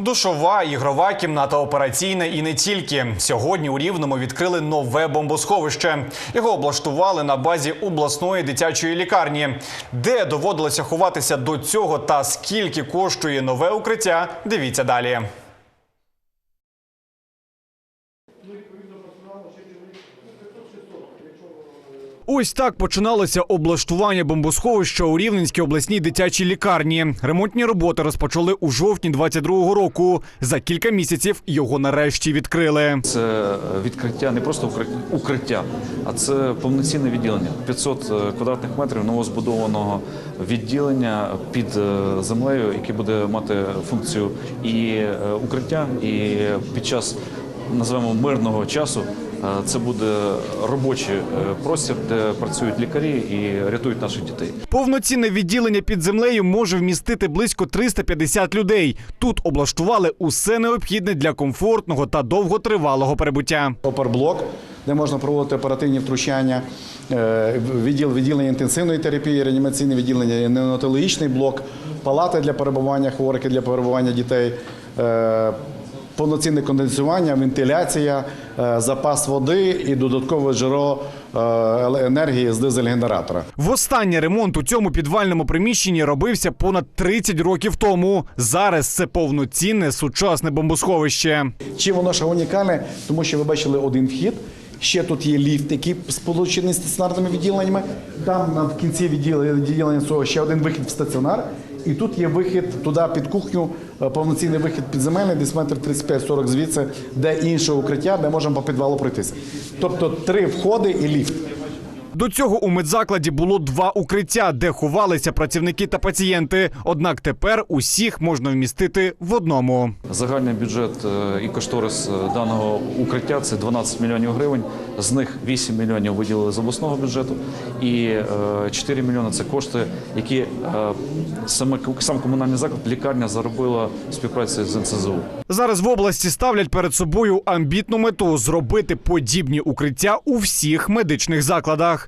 Душова, ігрова кімната операційна і не тільки. Сьогодні у Рівному відкрили нове бомбосховище. Його облаштували на базі обласної дитячої лікарні. Де доводилося ховатися до цього та скільки коштує нове укриття, дивіться далі. Ось так починалося облаштування бомбосховища у Рівненській обласній дитячій лікарні. Ремонтні роботи розпочали у жовтні 22-го року. За кілька місяців його нарешті відкрили. Це відкриття не просто укриття- а це повноцінне відділення. 500 квадратних метрів новозбудованого відділення під е, землею, яке буде мати функцію і е, укриття, і під час називаємо мирного часу. Е, Це буде робочий е, простір, де працюють лікарі і рятують наших дітей. Повноцінне відділення під землею може вмістити близько 350 людей. Тут облаштували усе необхідне для комфортного та довготривалого перебуття. оперблок, де можна проводити оперативні втручання, е, відділ відділення інтенсивної терапії, реанімаційне відділення, неонатологічний блок, палати для перебування хворих і для перебування дітей. Повноцінне конденсування, вентиляція, е, запас води і додаткове джерело е, енергії з дизель-генератора. Востаннє ремонт у цьому підвальному приміщенні робився понад 30 років тому. Зараз це повноцінне сучасне бомбосховище. Чи воно ще унікальне, тому що ви бачили один вхід. Ще тут є ліфт, який сполучений з стаціонарними відділеннями. Там в кінці відділення, цього ще один вихід в стаціонар. І тут є вихід туди під кухню, е, повноцінний вихід підземельний, десь метр 35-40 звідси, де інше укриття, де можемо по підвалу пройтися. Тобто три входи і ліфт. До цього у медзакладі було два укриття, де ховалися працівники та пацієнти. Однак тепер усіх можна вмістити в одному. Загальний бюджет е, і кошторис е, даного укриття це 12 мільйонів гривень. З них 8 мільйонів виділили з обласного бюджету, і е, 4 мільйони це кошти, які е, саме сам комунальний заклад, лікарня заробила в співпраці з НСЗУ. Зараз в області ставлять перед собою амбітну мету зробити подібні укриття у всіх медичних закладах.